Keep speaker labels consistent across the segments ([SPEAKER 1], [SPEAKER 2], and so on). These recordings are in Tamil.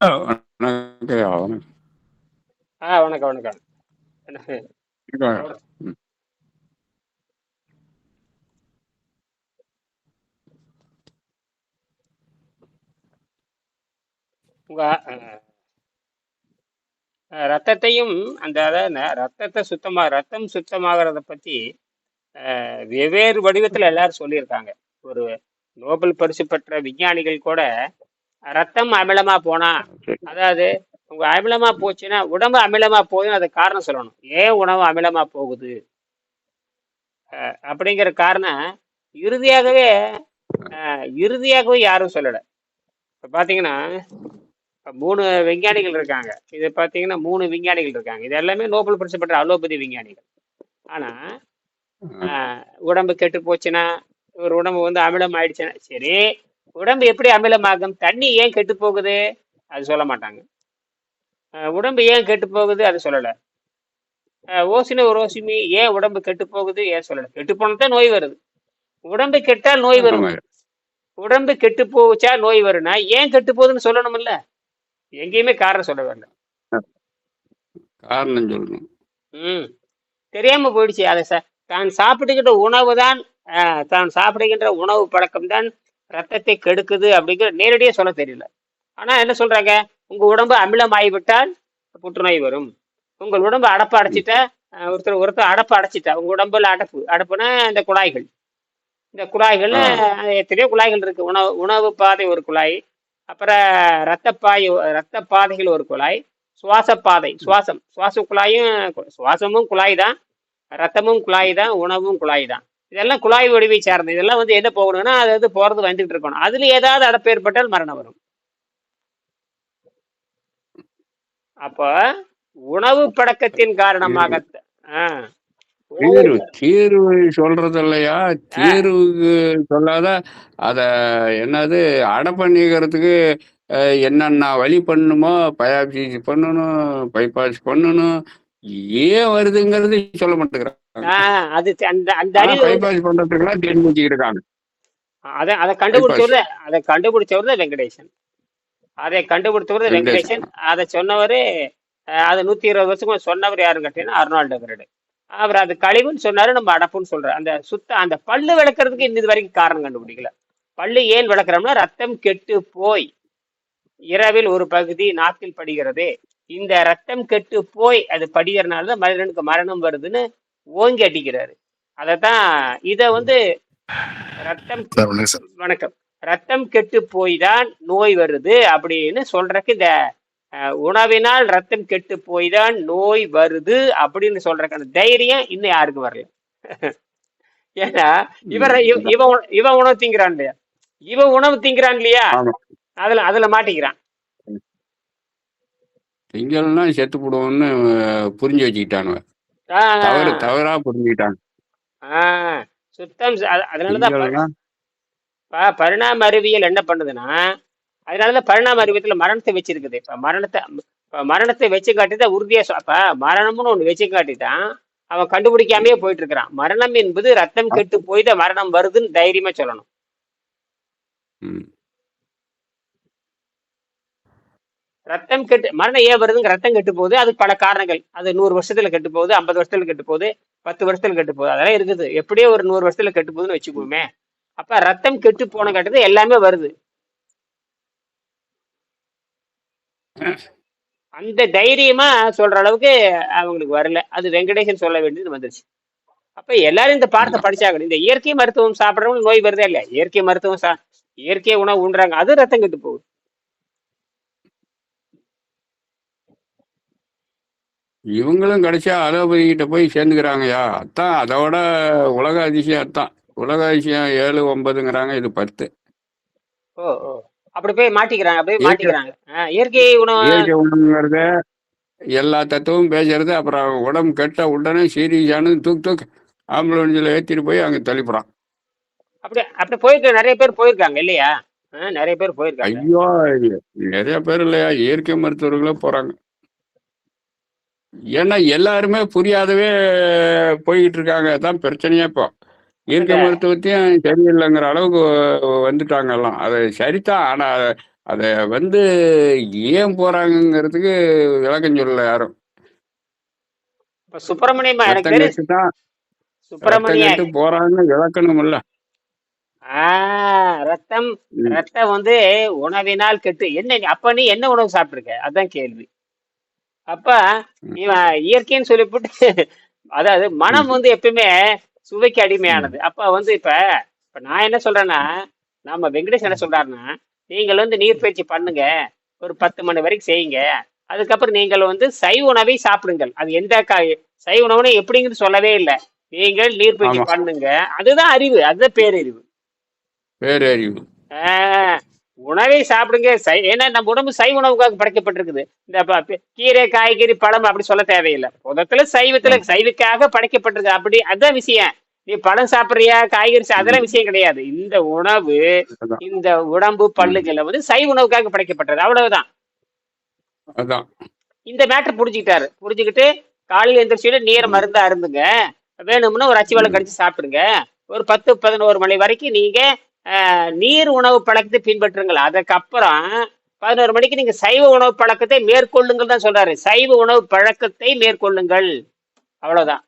[SPEAKER 1] வணக்கம் வணக்கம்.
[SPEAKER 2] ஆ வணக்கம். உங்க ரத்தத்தையும் அந்த அதாவது ரத்தத்தை சுத்தமா ரத்தம் சுத்தமாகறத பத்தி அஹ், வெவ்வேறு வடிவத்துல எல்லாரும் சொல்லியிருக்காங்க ஒரு நோபல் பரிசு பெற்ற விஞ்ஞானிகள் கூட ரத்தம் அமிலமா போனா அதாவது உங்க அமிலமா போச்சுன்னா உடம்பு அமிலமா போகுதுன்னு அதுக்கு காரணம் சொல்லணும். ஏன் உணவு அமிலமா போகுது? அப்படிங்கிற காரணம் இறுதியாகவே இறுதியாகவே யாரும் சொல்லல. இப்போ பாத்தீங்கன்னா மூணு விஞ்ஞானிகள் இருக்காங்க. இது பாத்தீங்கன்னா மூணு விஞ்ஞானிகள் இருக்காங்க. இது எல்லாமே நோபல் பரிசு பெற்ற அலோபதி விஞ்ஞானிகள். ஆனா ஆஹ், உடம்பு கெட்டு போச்சுன்னா ஒரு உடம்பு வந்து அமிலம் ஆயிடுச்சுன்னா சரி உடம்பு எப்படி அமிலமாகும்? தண்ணி ஏன் கெட்டு போகுது? அது சொல்ல மாட்டாங்க. உடம்பு ஏன் கெட்டு போகுது? அது சொல்லல. ஓசின ஒரு ஓசிமி ஏன் உடம்பு கெட்டு போகுது? ஏன் சொல்லல. கெட்டு போனதான் நோய் வருது. உடம்பு கெட்டால் நோய் வரும். உடம்பு கெட்டு போச்சா நோய் வரும்னா ஏன் கெட்டு போகுதுன்னு சொல்லணும்ல எங்கேயுமே காரணம் சொல்ல வேண்டாம்.
[SPEAKER 1] காரணம் சொல்லணும்
[SPEAKER 2] ம். தெரியாம போயிடுச்சு. அதை தான் சாப்பிடுகின்ற உணவு தான் தான் சாப்பிடுகின்ற உணவு பழக்கம் தான் ரத்தத்தை கெடுக்குது அப்படிங்கிற நேரடியா சொல்ல தெரியல. ஆனா என்ன சொல்றாங்க? உங்க உடம்பு அமிலம் ஆகிவிட்டால் புற்றுநோய் வரும். உங்கள் உடம்பு அடப்பு அடைச்சிட்டா ஒருத்தர் ஒருத்தர் அடப்பு அடைச்சிட்டா உங்க உடம்புல அடப்பு அடப்புனா இந்த குழாய்கள். இந்த அஹ், எத்தனையோ குழாய்கள் இருக்கு. உணவு உணவு பாதை ஒரு குழாய் அப்புறம் ரத்தப்பாய் ரத்த பாதைகள் ஒரு குழாய் சுவாச பாதை சுவாசம். சுவாச குழாயும் சுவாசமும் குழாய் தான் ரத்தமும் குழாய் தான் உணவும் குழாய் தான். இதெல்லாம் குழாய் வடிவை சார்ந்தது. இதெல்லாம் வந்து என்ன போகணும்னா அது வந்து போறது வந்துட்டு இருக்கணும். அதுல ஏதாவது அடப்பு ஏற்பட்டால் மரணம் வரும். அப்ப உணவு பழக்கத்தின் காரணமாக
[SPEAKER 1] தீர்வு தீர்வு சொல்றது இல்லையா? தீர்வுக்கு சொல்லாத அத என்னது அடை அஹ், என்னென்ன வழி பண்ணணுமோ பயாப்சி பண்ணணும் பைபாஸ் பண்ணணும் ஏன் வருதுங்கிறது சொல்ல மாட்டேங்கிறாங்க
[SPEAKER 2] ஆ, அது அந்த அந்த அறிவு
[SPEAKER 1] தேடி வச்சுக்கிட்டு இருக்காங்க
[SPEAKER 2] அதை அதை
[SPEAKER 1] பைபாஸ்
[SPEAKER 2] கண்டுபிடிச்சவர் அதை கண்டுபிடிச்சவர் வெங்கடேசன். அதை கண்டுபிடிச்சவர் வெங்கடேசன். அதை சொன்னவர் அதை நூத்தி இருபது வருஷமா சொன்னவர் யாருன்னு கேட்டீங்கன்னா அர்னால்டு அவர் அது கழிவுன்னு சொன்னாரு நம்ம அடப்புன்னு சொல்றாரு. அந்த சுத்த அந்த பல்லு விளக்குறதுக்கு இன்னது வரைக்கும் காரணம் கண்டுபிடிக்கல. பல்லு ஏன் விளக்குறோம்னா ரத்தம் கெட்டு போய் இரவில் ஒரு பகுதி நாக்கில் படுகிறது. இந்த ரத்தம் கெட்டு போய் அது படிகிறனால தான் மனிதனுக்கு மரணம் வருதுன்னு ஓங்கி அடிக்கிறாரு. அதைத்தான் இதை வந்து ரத்தம்
[SPEAKER 3] வணக்கம்
[SPEAKER 2] ரத்தம் கெட்டு போய் தான் நோய் வருது அப்படின்னு சொல்றதுக்கு இந்த உணவினால் ரத்தம் கெட்டு போய் தான் நோய் வருது அப்படின்னு சொல்றதுக்கு அந்த தைரியம் இன்னும் யாருக்கும் வரல. ஏன்னா இவர இவன் இவன் உணவு திங்கிறான் இல்லையா? இவன் உணவு திங்கிறான் இல்லையா? அதுல அதுல மாட்டிக்கிறான்.
[SPEAKER 1] திங்கள்னா செத்து போடுவோம்னு புரிஞ்சு வச்சுக்கிட்டானுங்க தவறு தவறா புரிஞ்சுக்கிட்டாங்க.
[SPEAKER 2] சுத்தம் அதனாலதான் பரிணாம அறிவியல் என்ன பண்ணுதுன்னா அதனாலதான் பரிணாம அறிவியத்துல மரணத்தை வச்சிருக்குது. இப்ப மரணத்தை மரணத்தை வச்சு காட்டி தான் உறுதியா அப்ப மரணம்னு ஒண்ணு வச்சு காட்டிட்டான் அவன் கண்டுபிடிக்காமயே போயிட்டு இருக்கிறான் மரணம் என்பது ரத்தம் கெட்டு போய் தான் மரணம் வருதுன்னு தைரியமா சொல்லணும்
[SPEAKER 1] ம்,
[SPEAKER 2] ரத்தம் கெட்டு மரணம் ஏன் வருதுங்க ரத்தம் கெட்டு போகுது அது பல காரணங்கள். அது நூறு வருஷத்துல கெட்டு போகுது ஐம்பது வருஷத்துல கெட்டு போகுது பத்து வருஷத்துல கெட்டு போகுது அதெல்லாம் இருக்குது. எப்படியோ ஒரு நூறு வருஷத்துல கெட்டு போகுதுன்னு வச்சுக்கோமே அப்ப ரத்தம் கெட்டு போன கட்டது எல்லாமே வருது. அந்த தைரியமா சொல்ற அளவுக்கு அவங்களுக்கு வரல. அது வெங்கடேசன் சொல்ல வேண்டியது வந்துருச்சு. அப்ப எல்லாரும் இந்த பாடத்தை படிச்சாங்க. இந்த இயற்கை மருத்துவம் சாப்பிட்றவங்க நோய் வருதா இல்லையா இயற்கை மருத்துவம் சா இயற்கை உணவு உண்றாங்க அது ரத்தம் கெட்டு போகுது
[SPEAKER 1] இவங்களும் கடைசியா அலோபதி கிட்ட போய் சேர்ந்துக்கிறாங்கய்யா. அதான் அதோட உலக அதிசயம் அதான். உலக அதிசயம் ஏழு ஒன்பதுங்கிறாங்க இது பத்து.
[SPEAKER 2] அப்படி போய் மாட்டிக்கிறாங்க அப்படியே மாட்டிக்கிறாங்க. இயற்கை உணவு
[SPEAKER 1] இயற்கை உணவுங்கிறத எல்லா தத்துவமும் பேசுறது அப்புறம் உடம்பு கெட்ட உடனே சீரியஸானது தூக்கு தூக்கு ஆம்புலன்ஸில் ஏற்றிட்டு போய் அங்கே தள்ளிப்புறான்.
[SPEAKER 2] அப்படி அப்படி போயிருக்க நிறைய பேர் போயிருக்காங்க இல்லையா? நிறைய பேர் போயிருக்காங்க.
[SPEAKER 1] ஐயோ நிறைய பேர் இல்லையா? இயற்கை மருத்துவர்களே போறாங்க. ஏன்னா எல்லாருமே புரியாதவே போய்கிட்டு இருக்காங்க அதான் பிரச்சனையே இப்போ. இயற்கை
[SPEAKER 2] அந்த
[SPEAKER 1] மருத்துவத்தையும் சரியில்லைங்கிற அளவுக்கு வந்துட்டாங்க எல்லாம். அது சரிதான். ஆனா அதை வந்து ஏன் போறாங்கங்கிறதுக்கு விளக்கம் சொல்லல யாரும்.
[SPEAKER 2] சுப்பிரமணியமா
[SPEAKER 1] தான் போறாங்கன்னு விளக்கணும்ல.
[SPEAKER 2] ரத்தம். ரத்தம் வந்து உணவினால் கெட்டு. என்ன அப்ப நீ என்ன உணவு சாப்பிட்டிருக்க? அதான் கேள்வி. அப்ப இவன் இயற்கைன்னு சொல்லிவிட்டு அதாவது மனம் வந்து எப்பயுமே சுவைக்கு அடிமையானது. அப்ப வந்து இப்ப இப்ப நான் என்ன சொல்றேன்னா நம்ம வெங்கடேஷ் என்ன சொல்றாருன்னா நீங்கள் வந்து நீர் பயிற்சி பண்ணுங்க ஒரு பத்து மணி வரைக்கும் செய்யுங்க. அதுக்கப்புறம் நீங்கள் வந்து சைவ உணவை சாப்பிடுங்கள். அது எந்த சைவ உணவுன்னு எப்படிங்கிறது சொல்லவே இல்லை. நீங்கள் நீர் பயிற்சி
[SPEAKER 1] ஆமா.
[SPEAKER 2] பண்ணுங்க. அதுதான் அறிவு. அதுதான் பேரறிவு.
[SPEAKER 1] பேரறிவு.
[SPEAKER 2] ஆஹ் உணவை சாப்பிடுங்க. சை ஏன்னா நம்ம உடம்பு சைவ உணவுக்காக படைக்கப்பட்டிருக்குது. இந்த கீரை காய்கறி பழம் அப்படி சொல்ல தேவையில்லை. புதத்துல சைவத்துல சைவுக்காக படைக்கப்பட்டிருக்கு. அப்படி அதான் விஷயம். நீ பழம் சாப்பிடுறியா காய்கறி சா- அதெல்லாம் விஷயம் கிடையாது. இந்த உணவு. இந்த உடம்பு பல்லுகளை வந்து சைவ உணவுக்காக படைக்கப்பட்டது அவ்வளவுதான். இந்த மேட்டர் புரிஞ்சுக்கிட்டாரு. புரிஞ்சுக்கிட்டு காலையில் எந்திரிச்சு நீரை மருந்தா இருந்துங்க வேணும்னா ஒரு அச்சி வெள்ளம் கடிச்சு சாப்பிடுங்க. ஒரு பத்து பதினோரு மணி வரைக்கும் நீங்க நீர் உணவு பழக்கத்தை பின்பற்றுங்கள். அதுக்கப்புறம் பதினோரு மணிக்கு நீங்க சைவ உணவு பழக்கத்தை மேற்கொள்ளுங்கள் தான் சொல்றாரு. சைவ உணவு பழக்கத்தை மேற்கொள்ளுங்கள். அவ்வளவுதான்.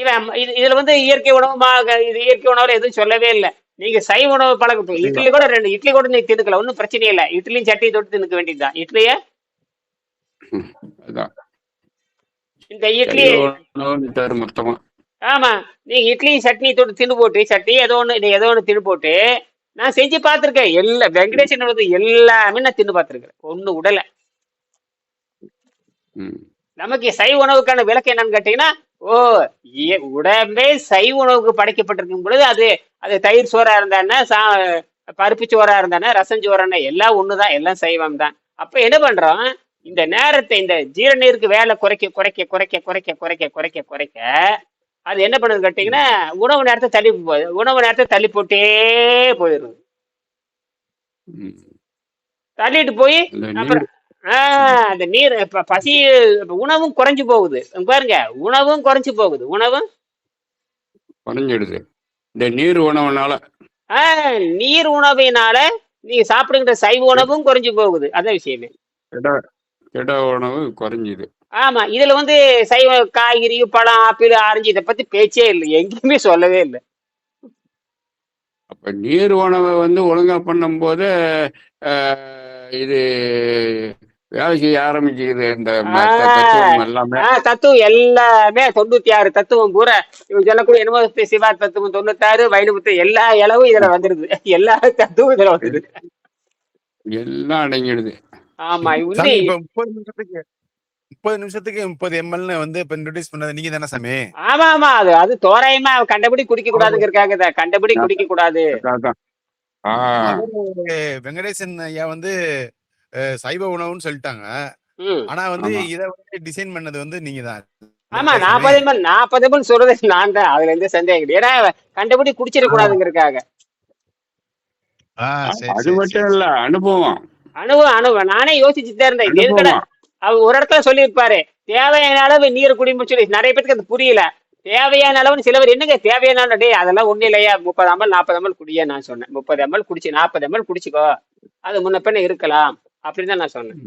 [SPEAKER 2] இவன் இது இதுல வந்து இயற்கை உணவுமாக இது இயற்கை உணவுல எதுவும் சொல்லவே இல்லை. நீங்க சைவ உணவு பழக்கம் இட்லி கூட ரெண்டு இட்லி கூட நீ தின்னுக்கலாம். ஒன்றும் பிரச்சனை இல்லை. இட்லியும் சட்னி தொட்டு தின்னுக்க வேண்டியதுதான் இட்லிய? இந்த இட்லி
[SPEAKER 1] மொத்தமா.
[SPEAKER 2] ஆமா நீங்க இட்லி சட்னி தொட்டு தின்னு போட்டு சட்னி ஏதோ ஒண்ணு நீ ஏதோ ஒண்ணு தின்னு போட்டு நான் செஞ்சு பார்த்திருக்கேன். எல்லா வெங்கடேசன் வந்து எல்லாமே நான் தின்னு பார்த்திருக்கேன் ஒண்ணு உடல.
[SPEAKER 1] ம்.
[SPEAKER 2] நமக்கு சைவ உணவுக்கான விளக்கு என்னன்னு கேட்டீங்கன்னா ஓ உடம்பே சைவ உணவுக்கு படைக்கப்பட்டிருக்கும் பொழுது அது அது தயிர் சோறா இருந்தானே சா பருப்பு சோறா இருந்தானே ரசம் சோறானே எல்லாம் ஒண்ணுதான் எல்லாம் சைவம் தான் அப்ப என்ன பண்றோம்? இந்த நேரத்தை இந்த ஜீரணீருக்கு வேலை குறைக்க குறைக்க குறைக்க குறைக்க குறைக்க குறைக்க குறைக்க அது என்ன பண்ணுது கேட்டீங்கன்னா உணவு நேரத்தை தள்ளி போகுது உணவு நேரத்தை தள்ளி போட்டே போயிடுது. தள்ளிட்டு போய் அப்புறம் ஆஹ் அந்த நீர் இப்ப பசி இப்ப உணவும் குறைஞ்சு போகுது. பாருங்க உணவும் குறைஞ்சு போகுது. உணவும்
[SPEAKER 1] குறைஞ்சிடுது. இந்த நீர் உணவுனால.
[SPEAKER 2] ஆஹ் நீர் உணவினால நீங்க சாப்பிடுகின்ற சைவ உணவும் குறைஞ்சு போகுது. அதான் விஷயமே.
[SPEAKER 1] கிட உணவு குறைஞ்சிது.
[SPEAKER 2] ஆமா இதுல வந்து சைவ காய்கறி பழம் ஆப்பிள் ஆரஞ்சு இதை பத்தி பேச்சே இல்லை. எங்கேயுமே சொல்லவே இல்லை.
[SPEAKER 1] அப்ப நீர் உணவை வந்து ஒழுங்கா பண்ணும்போது ஆஹ், இது வேலை செய்ய ஆரம்பிச்சுக்குது இந்த எல்லாமே.
[SPEAKER 2] தத்துவம் எல்லாமே தொண்ணூத்தி ஆறு தத்துவம் பூரா. இவங்க சொல்லக்கூடிய என்னமோ சிவா தத்துவம் தொண்ணூத்தாறு வைணவத்து எல்லா இளவும் இதுல வந்துருது. எல்லா தத்துவம் இதுல வந்துருது.
[SPEAKER 1] எல்லாம் அடங்கிடுது.
[SPEAKER 2] ஆமா
[SPEAKER 3] இப்ப முப்பது நிமிஷத்துக்கு முப்பது நிமிஷத்துக்கு முப்பது எம்எல்னு வந்து இப்ப இன்ட்ரோடியூஸ் பண்ணது நீங்க தானே சாமி?
[SPEAKER 2] ஆமா ஆமா அது அது தோராயமா கண்டபடி குடிக்க கூடாதுங்கிறதுக்காக தான். கண்டபடி குடிக்க கூடாது
[SPEAKER 3] வெங்கடேசன் ஐயா வந்து சைவ உணவுன்னு சொல்லிட்டாங்க. ஆனா வந்து. இத வந்து டிசைன் பண்ணது வந்து நீங்க தான்
[SPEAKER 2] ஆமா நாற்பது எம்எல் நாற்பது எம்எல் சொல்றது நான் தான் அதுல எந்த சந்தேகம் ஏன்னா கண்டபடி குடிச்சிட கூடாதுங்கிறதுக்காக
[SPEAKER 1] அது மட்டும் இல்ல அனுபவம்.
[SPEAKER 2] அணுவும் அணுவும் நானே யோசிச்சுட்டு தான் இருந்தேன். எதுக்குடா
[SPEAKER 1] அனுபவம்?
[SPEAKER 2] அவர் ஒரு இடத்துல சொல்லியிருப்பாரு. தேவையான அளவு நீர் குடின்னு சொல்லி நிறைய பேருக்கு அது புரியல. தேவையான அளவுன்னு சிலவர் என்னங்க தேவையான டேய் அதெல்லாம் ஒண்ணும் இல்லையா? முப்பது எம்எல் நாற்பது எம்எல் குடியா நான் சொன்னேன். முப்பது எம்எல் குடிச்சு நாற்பது எம்எல் குடிச்சுக்கோ. அது முன்ன பின்ன இருக்கலாம். அப்படின்னு தான் நான் சொன்னேன்.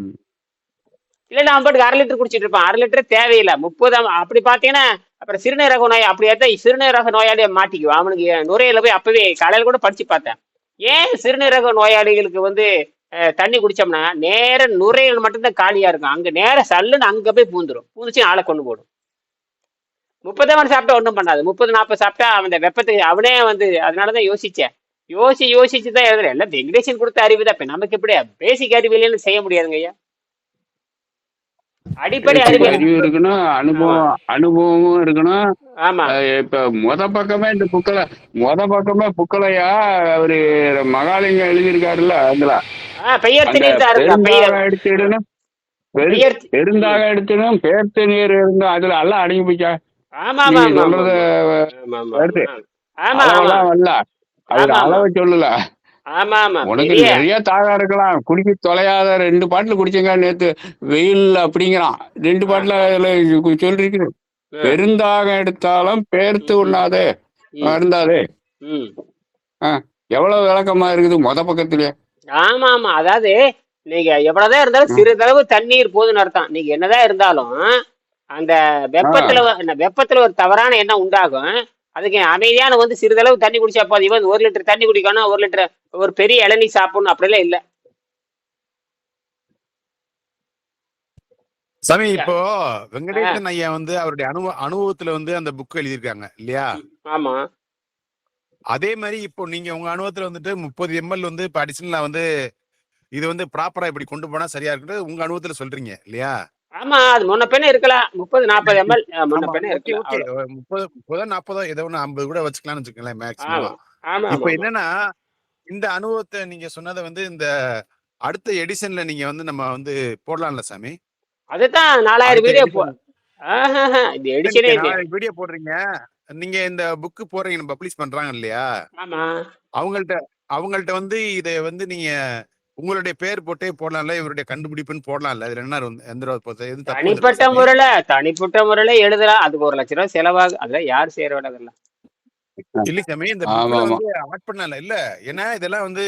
[SPEAKER 2] இல்ல நான் பாட்டுக்கு அரை லிட்டர் குடிச்சிட்டு இருப்பான். அரை லிட்டர் தேவையில்லை. முப்பது அப்படி பாத்தீங்கன்னா அப்புறம் சிறுநீரக நோய் அப்படியே தான் சிறுநீரக நோயாளியை மாட்டிக்குவான் அவனுக்கு நுரையில போய் அப்பவே காலையில கூட படிச்சு பார்த்தேன். ஏன் சிறுநீரக நோயாளிகளுக்கு வந்து தண்ணி குடிச்சோம்னா நேர நுரையீரல் மட்டும்தான் காலியா இருக்கும். அங்க நேர சல்லுன்னு அங்க போய் பூந்துரும். பூந்துச்சு ஆளை கொண்டு போடும். முப்பது மணி சாப்பிட்டா ஒன்றும் பண்ணாது. முப்பது நாற்பது சாப்பிட்டா அவன் அந்த வெப்பத்துக்கு அவனே வந்து அதனாலதான் யோசிச்சேன் யோசி யோசிச்சு தான் எழுதுறேன். எல்லாம் வெங்கடேசன் கொடுத்த அறிவு தான். இப்ப நமக்கு எப்படி பேசிக் அறிவு இல்லைன்னு செய்ய முடியாதுங்க ஐயா. அடிப்படை அறிவு.
[SPEAKER 1] அறிவு இருக்கணும் அனுபவம் அனுபவமும் இருக்கணும்
[SPEAKER 2] ஆமா.
[SPEAKER 1] இப்ப மொத பக்கமே இந்த புக்கல மொத பக்கமே புக்கலையா? அவரு மகாலிங்கம் எழுதியிருக்காருல்ல அதுல. பெருந்தாக எடுத்துடணும். பெருந்தாக எடுத்துடும் பேர்த்து நீர் இருந்தா அதுல எல்லாம் அடங்கி போச்சா சொல்றது வரல. அளவை சொல்லல. உனக்கு நிறைய தாகம் இருக்கலாம். குடிக்க தொலையாத ரெண்டு பாட்டில் குடிச்சங்க நேத்து. வெயில் அப்படிங்கிறான். ரெண்டு பாட்டில்
[SPEAKER 2] ஆ.
[SPEAKER 1] பெருந்தாகம் எடுத்தாலும் பேர்த்து உண்ணாதே.
[SPEAKER 2] ம்,
[SPEAKER 1] வருந்தாதே
[SPEAKER 2] ம்.
[SPEAKER 1] எவ்வளவு விளக்கமா இருக்குது மொத பக்கத்திலே.
[SPEAKER 2] ஆமா ஆமா அதாவது நீங்க எவ்வளவுதான் இருந்தாலும் சிறிதளவு தண்ணீர் போதுன்னு அர்த்தம். நீங்க என்னதான் இருந்தாலும் அந்த வெப்பத்துல வெப்பத்துல ஒரு தவறான எண்ணம் உண்டாகும். அதுக்கு அமைதியான வந்து சிறிதளவு தண்ணி குடிச்சா போதும். இவன் ஒரு லிட்டர் தண்ணி குடிக்கணும் ஒரு லிட்டர் ஒரு பெரிய இளநீ சாப்பிடணும் அப்படிலாம் இல்ல.
[SPEAKER 3] சாமி இப்போ வெங்கடேசன் ஐயா வந்து அவருடைய அனுபவ அனுபவத்துல வந்து அந்த புக் எழுதியிருக்காங்க இல்லையா?
[SPEAKER 2] ஆமா.
[SPEAKER 3] அதே மாதிரி இப்போ நீங்க உங்க அனுபவத்துல வந்துட்டு முப்பது எம்எல் வந்து இப்போ அடிஷனலா வந்து இது வந்து ப்ராப்பரா இப்படி கொண்டு போனா சரியா இருக்குது உங்க அனுபவத்துல சொல்றீங்க இல்லையா?
[SPEAKER 2] ஆமா அது முன்ன பின்ன இருக்கலாம். முப்பது நாற்பது எம்எல் முன்ன
[SPEAKER 3] ஓகே
[SPEAKER 2] இருக்கலாம்.
[SPEAKER 3] முப்பது முப்பதோ நாற்பதோ ஏதோ ஒன்று ஐம்பது கூட வச்சுக்கலாம்னு வச்சுக்கோங்களேன் மேக்ஸிமம் இப்போ என்னன்னா இந்த அனுபவத்தை நீங்க சொன்னதை வந்து இந்த அடுத்த எடிஷன்ல நீங்க வந்து நம்ம வந்து போடலாம்ல சாமி?
[SPEAKER 2] அதுதான் நாலாயிரம் வீடியோ போ இந்த எடிஷனே இது
[SPEAKER 3] வீடியோ போடுறீங்க. நீங்க இந்த புக்கு போடுறீங்க பப்ளிஷ் பண்றாங்க இல்லையா?
[SPEAKER 2] ஆமா.
[SPEAKER 3] அவங்கள்ட்ட அவங்கள்ட்ட வந்து இதை வந்து நீங்க உங்களுடைய பேர் போட்டே போடலாம்ல இவருடைய கண்டுபிடிப்புன்னு போடலாம்ல. இதுல என்ன வந்து எந்த
[SPEAKER 2] தனிப்பட்ட? முறையில தனிப்பட்ட முறையில எழுதலாம் அதுக்கு ஒரு லட்ச ரூபாய் செலவாகும் அதெல்லாம் யார் வேலை அதெல்லாம்
[SPEAKER 3] இல்ல சாமி இந்த ஆட் பண்ணல. இல்ல. ஏன்னா இதெல்லாம் வந்து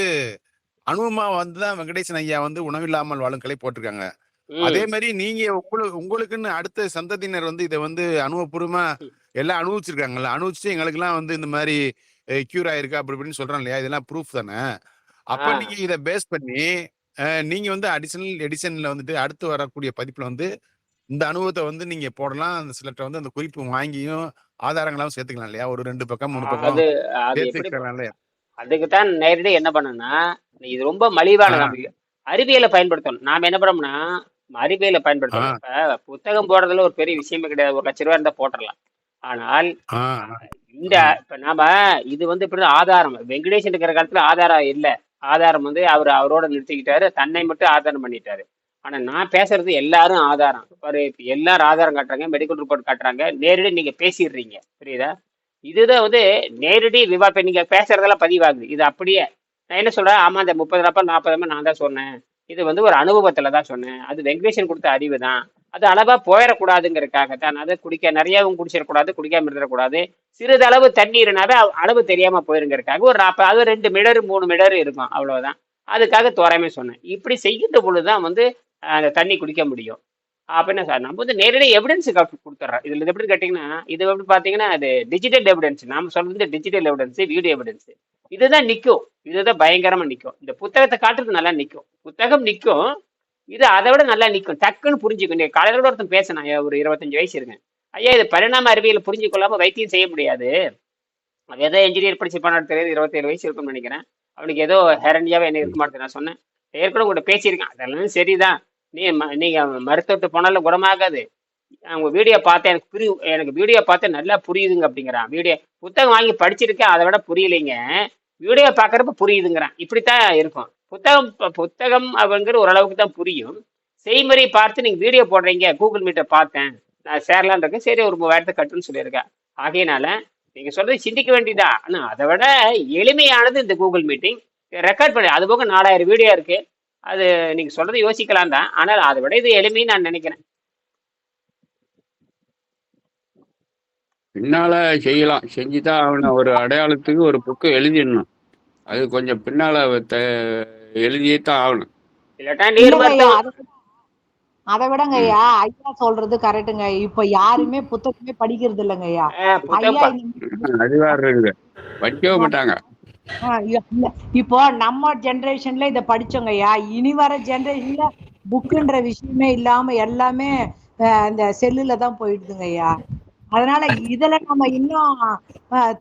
[SPEAKER 3] அனுபவமா வந்துதான் வெங்கடேசன் ஐயா வந்து உணவில்லாமல் வாழும் கலை போட்டிருக்காங்க. அதே மாதிரி நீங்க உங்களுக்கு உங்களுக்குன்னு அடுத்த சந்ததியினர் வந்து இதை வந்து அனுபவபூர்வமா எல்லாம் அனுபவிச்சிருக்காங்கல்ல. அனுபவிச்சு எங்களுக்கு எல்லாம் வந்து இந்த மாதிரி கியூர் ஆயிருக்கு? அப்படி இப்படின்னு சொல்றோம் இல்லையா? இதெல்லாம் ப்ரூஃப் தானே. அப்ப. நீங்க இதை பேஸ் பண்ணி நீங்க வந்து அடிஷனல் எடிஷன்ல வந்துட்டு அடுத்து வரக்கூடிய பதிப்புல வந்து இந்த அனுபவத்தை வந்து நீங்க போடலாம். அந்த சிலர்ட்ட வந்து அந்த குறிப்பு வாங்கியும் ஆதாரங்களாவும் சேர்த்துக்கலாம் இல்லையா? ஒரு ரெண்டு பக்கம் மூணு பக்கம் சேர்த்துக்கலாம் இல்லையா?
[SPEAKER 2] அதுக்கு தான் நேரடி என்ன பண்ணணும்னா இது ரொம்ப மலிவான. நம்ம அறிவியலை பயன்படுத்தணும். நாம என்ன பண்ணோம்னா அறிவியலை பயன்படுத்தணும். புத்தகம் போடுறதுல ஒரு பெரிய விஷயமே கிடையாது. ஒரு லட்ச ரூபா இருந்தா போட்டுடலாம் ஆனால் இந்த இப்ப நாம இது வந்து இப்படி ஆதாரம். வெங்கடேசன் இருக்கிற காலத்துல ஆதாரம் இல்ல. ஆதாரம் வந்து அவர் அவரோட நிறுத்திக்கிட்டாரு. தன்னை மட்டும் ஆதாரம் பண்ணிட்டாரு. ஆனா நான் பேசுறது எல்லாரும் ஆதாரம். ஒரு இப்ப எல்லாரும் ஆதாரம் காட்டுறாங்க மெடிக்கல் ரிப்போர்ட் காட்டுறாங்க. நேரடி நீங்க பேசிடுறீங்க. புரியுதா? இதுதான் வந்து நேரடி விவா இப்ப நீங்க பேசுறதெல்லாம் பதிவாகுது. இது அப்படியே நான் என்ன சொல்றேன்? ஆமா இந்த முப்பது நாற்பது நாற்பது நான் தான் சொன்னேன். இது வந்து ஒரு அனுபவத்துல தான் சொன்னேன். அது வெங்கடேசன் கொடுத்த அறிவு தான் அது அளவா போயிடக்கூடாதுங்கிறதுக்காக தான். அதை குடிக்க நிறையாவும் குடிச்சிடக்கூடாது குடிக்காம இருந்துடக்கூடாது. சிறிதளவு தண்ணீர்னாவே அளவு தெரியாம போயிருங்கிறதுக்காக ஒரு நாற்பது அது ரெண்டு மிடரு மூணு மிடரு இருக்கும் அவ்வளவுதான். அதுக்காக தோராயமே சொன்னேன். இப்படி செய்கின்ற பொழுதுதான் வந்து அந்த தண்ணி குடிக்க முடியும். அப்படின்னா என்ன சார் நம்ம வந்து நேரடியாக எவிடன்ஸ் கொடுத்துட்றோம். இதில் இது எப்படி கேட்டிங்கன்னா இது எப்படி பார்த்தீங்கன்னா அது டிஜிட்டல் எவிடன்ஸ் நாம் சொல்கிறது டிஜிட்டல் எவிடன்ஸ் வீடியோ எவிடன்ஸ் இதுதான் நிற்கும் இதுதான் பயங்கரமாக நிற்கும் இந்த புத்தகத்தை காட்டுறது நல்லா நிற்கும் புத்தகம் நிற்கும் இது அதை விட நல்லா நிற்கும் டக்குன்னு புரிஞ்சுக்கும். நீங்கள் காலையில் கூட ஒருத்தன் பேசினான். ஐயா, ஒரு இருபத்தஞ்சு வயசு இருக்கேன். ஐயா இது பரிணாம அறிவியல் புரிஞ்சு வைத்தியம் செய்ய முடியாது. ஏதோ இன்ஜினியர் படிச்சு தெரியாது. இருபத்தேழு வயசு இருக்கும்னு நினைக்கிறேன். அவனுக்கு ஏதோ ஹெரண்டியாவே என்ன இருக்க மாட்டேன் நான் சொன்னேன். ஏற்கனவே உங்கள்கிட்ட பேசியிருக்கேன். அதெல்லாம் சரிதான். நீ ம- நீங்க மருத்துவத்தை போனாலும் குணமாகாது. அவங்க வீடியோ பார்த்தேன் எனக்கு புரிய எனக்கு வீடியோ பார்த்தா நல்லா புரியுதுங்க அப்படிங்கிறான். வீடியோ புத்தகம் வாங்கி படிச்சிருக்கேன். அதை விட புரியலைங்க. வீடியோ பார்க்கறப்ப புரியுதுங்கிறான். இப்படித்தான் இருக்கும். புத்தகம் புத்தகம் அப்படிங்கிற ஓரளவுக்கு தான் புரியும். செய்முறை பார்த்து நீங்கள் வீடியோ போடுறீங்க கூகுள் மீட்டை பார்த்தேன். நான் சேரலான் இருக்கேன். சரி ஒரு மூவாயிரத்தை கட்டுன்னு சொல்லியிருக்கேன் ஆகையினால நீங்கள் சொல்றது சிந்திக்க வேண்டியதா? ஆனால் அதை விட எளிமையானது இந்த கூகுள் மீட்டிங் ரெக்கார்ட் பண்ணி அது போக நாலாயிரம் வீடியோ இருக்கு. அது நீங்கள் சொல்றது யோசிக்கலாம் தான். ஆனால் அதை விட இது எளிமைன்னு நான் நினைக்கிறேன்.
[SPEAKER 1] பின்னால செய்யலாம். செஞ்சுதான் அவனை ஒரு அடையாளத்துக்கு ஒரு புக்கு எழுதிடணும். அது கொஞ்சம் பின்னால த- எழுதியே தான் ஆகணும்
[SPEAKER 4] அதை விட- அதை விடங்க ஐயா ஐயா சொல்றது கரெக்டுங்க இப்ப யாருமே புத்தகமே படிக்கிறது இல்லைங்க ஐயா.
[SPEAKER 1] படிக்கவே மாட்டாங்க.
[SPEAKER 4] இப்போ நம்ம ஜெனரேஷன்ல இத படிச்சோங்க ஐயா. இனி வர ஜெனரேஷன்ல புக்குன்ற விஷயமே இல்லாம எல்லாமே இந்த செல்லுல தான் போயிடுதுங்க ஐயா. அதனால இதுல நம்ம இன்னும்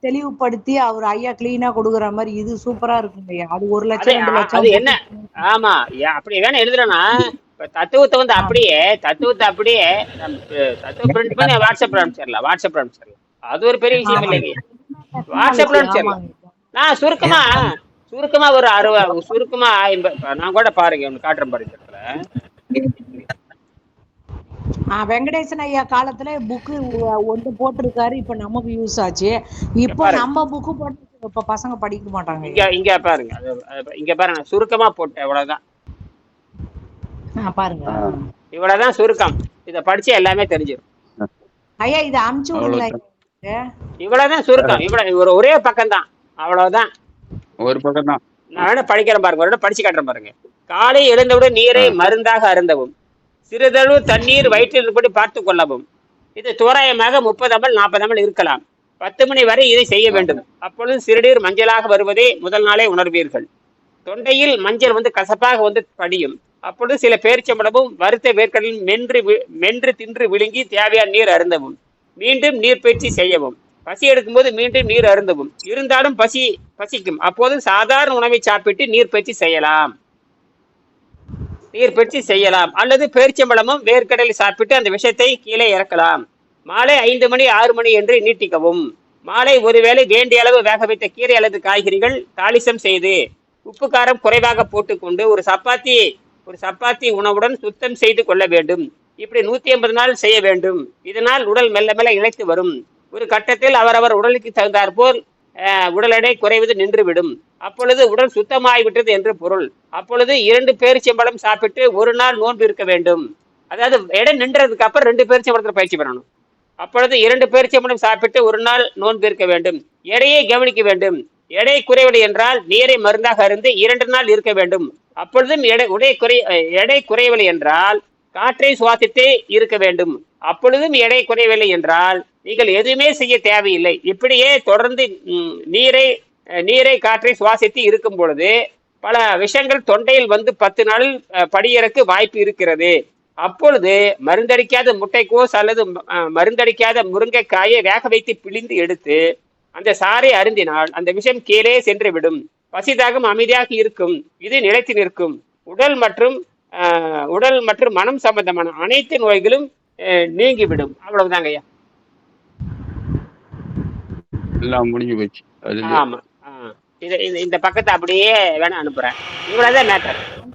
[SPEAKER 4] தெளிவுபடுத்தி அவர் ஐயா கிளீனா கொடுக்குற மாதிரி இது சூப்பரா இருக்குங்க ஐயா. அது ஒரு லட்சம் ரெண்டு லட்சம்
[SPEAKER 2] அது என்ன? ஆமா அப்படி வேணா எழுதுறேன்னா இப்ப தத்துவத்தை வந்து அப்படியே தத்துவத்தை அப்படியே தத்துவம் பிரிண்ட் பண்ணி வாட்ஸ்அப்ல அனுப்பிச்சிடலாம் வாட்ஸ்அப்ல அனுப்பிச்சிடலாம். அது ஒரு பெரிய விஷயம் இல்லைங்க வாட்ஸ்அப்ல அனுப்பிச்சிடலாம். நான் சுருக்கமா சுருக்கமா ஒரு அறுபது சுருக்கமா நான் கூட பாருங்க ஒன்று காட்டுறேன் பாருங்க இடத்துல.
[SPEAKER 4] வெங்கடேசன் ஐயா காலத்துல புக்கு ஒன்று போட்டிருக்காரு இப்ப நமக்கு யூஸ் ஆச்சு. இப்போ
[SPEAKER 2] பாருங்க.
[SPEAKER 4] நம்ம புக்கு போட்டு இப்ப பசங்க படிக்க மாட்டாங்க.
[SPEAKER 2] இங்க இங்க பாருங்க. இங்க பாருங்க சுருக்கமா போட்டேன் இவ்வளவுதான்.
[SPEAKER 4] பாருங்க.
[SPEAKER 2] இவ்வளவுதான் சுருக்கம். இதை படிச்சு எல்லாமே தெரிஞ்சிடும்
[SPEAKER 4] ஐயா இதை அமுச்சு
[SPEAKER 1] அவ்வளவுதான்.
[SPEAKER 2] இவ்வளவுதான் சுருக்கம். இவ்வளவு ஒரு ஒரே பக்கம் தான் அவ்வளவுதான்.
[SPEAKER 1] ஒரு பக்கம் தான்
[SPEAKER 2] நான் வேணா படிக்கிறேன் பாருங்க ஒரு படிச்சு காட்டுறேன் பாருங்க. காலை எழுந்தவுடன் நீரை மருந்தாக அருந்தவும். சிறிதளவு தண்ணீர் வயிற்றில் இருப்படி பார்த்து கொள்ளவும். இது தோராயமாக முப்பது அமல் நாற்பது அமல் இருக்கலாம். பத்து மணி வரை இதை செய்ய வேண்டும். அப்பொழுது சிறுநீர் மஞ்சளாக வருவதை முதல் நாளே உணர்வீர்கள். தொண்டையில் மஞ்சள் வந்து கசப்பாக வந்து படியும். அப்பொழுது சில பேரிச்சம்பளமும் வறுத்த வேர்க்கடலில் மென்று வி- மென்று தின்று விழுங்கி தேவையான நீர் அருந்தவும். மீண்டும் நீர் பயிற்சி செய்யவும். பசி எடுக்கும்போது மீண்டும் நீர் அருந்தவும். இருந்தாலும் பசி பசிக்கும். அப்போது சாதாரண உணவை சாப்பிட்டு நீர் பயிற்சி செய்யலாம். நீர் பயிற்சி செய்யலாம். அல்லது பேரிச்சம்பழமும் வேர்க்கடலை சாப்பிட்டு அந்த விஷத்தை கீழே இறக்கலாம். மாலை ஐந்து மணி ஆறு மணி என்று நீட்டிக்கவும். மாலை ஒருவேளை வேண்டிய அளவு வேக வைத்த கீரை அல்லது காய்கறிகள் தாளிசம் செய்து உப்பு காரம் குறைவாக போட்டுக்கொண்டு ஒரு சப்பாத்தி ஒரு சப்பாத்தி உணவுடன் சுத்தம் செய்து கொள்ள வேண்டும். இப்படி நூத்தி ஐம்பது நாள் செய்ய வேண்டும். இதனால் உடல் மெல்ல மெல்ல இழைத்து வரும். ஒரு கட்டத்தில் அவரவர் உடலுக்கு தகுந்தாற்போல் உடல் எடை குறைவது நின்றுவிடும். அப்பொழுது உடல் சுத்தமாகிவிட்டது என்று பொருள். அப்பொழுது இரண்டு பேரிச்சம்பழம் சாப்பிட்டு ஒரு நாள் நோன்பு இருக்க வேண்டும். அதாவது எடை நின்றதுக்கு அப்புறம் ரெண்டு பேரிச்சம்பழத்தில் பயிற்சி பெறணும். அப்பொழுது இரண்டு பேரிச்சம்பழம் சாப்பிட்டு ஒரு நாள் நோன்பு இருக்க வேண்டும். எடையை கவனிக்க வேண்டும். எடை குறைவலை என்றால் நீரை மருந்தாக அருந்து இரண்டு நாள் இருக்க வேண்டும். அப்பொழுதும் எடை உடை குறை எடை குறையவில்லை என்றால் காற்றை சுவாசித்தே இருக்க வேண்டும். அப்பொழுதும் எடை குறையவில்லை என்றால் நீங்கள் எதுவுமே செய்ய தேவையில்லை. இப்படியே தொடர்ந்து நீரை நீரை காற்றை சுவாசித்து இருக்கும் பொழுது பல விஷயங்கள் தொண்டையில் வந்து பத்து நாளில் படியறக்கு வாய்ப்பு இருக்கிறது. அப்பொழுது மருந்தடிக்காத முட்டைக்கோஸ் அல்லது மருந்தடிக்காத முருங்கைக்காயை வேக வைத்து பிழிந்து எடுத்து அந்த சாறை அருந்தினால் அந்த விஷம் கீழே சென்று விடும் பசிதாகம் அமைதியாக இருக்கும். இது நிலைத்து நிற்கும். உடல் மற்றும் உடல் மற்றும் மனம் சம்பந்தமான அனைத்து நோய்களும் நீங்கிவிடும். அவ்வளவுதாங்க ஐயா
[SPEAKER 1] எல்லாம் முடிஞ்சு போச்சு. அது
[SPEAKER 2] ஆமா. ஆ. இது இது- இந்த பக்கத்தை அப்படியே வேணா அனுப்புறேன். இவ்வளவுதான் மேட்டர்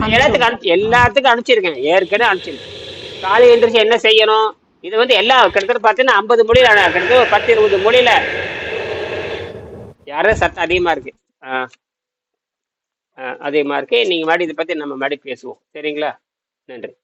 [SPEAKER 2] எல்லாத்துக்கும் அனுப்பிச்சு எல்லாத்துக்கும் அனுப்பிச்சிருக்கேன். ஏற்கனவே அனுப்பிச்சிருக்கேன். காலை எழுந்திரிச்சு என்ன செய்யணும்? இது வந்து எல்லாம் கிட்டத்தட்ட பார்த்தீங்கன்னா ஐம்பது மொழியில கிட்டத்தட்ட ஒரு பத்து இருபது மொழியில யாரோ சத்தம் அதிகமா இருக்கு. ஆ. ஆ, அதிகமா இருக்கு. நீங்க மாடி இதை பத்தி நம்ம மாடி பேசுவோம். சரிங்களா? நன்றி.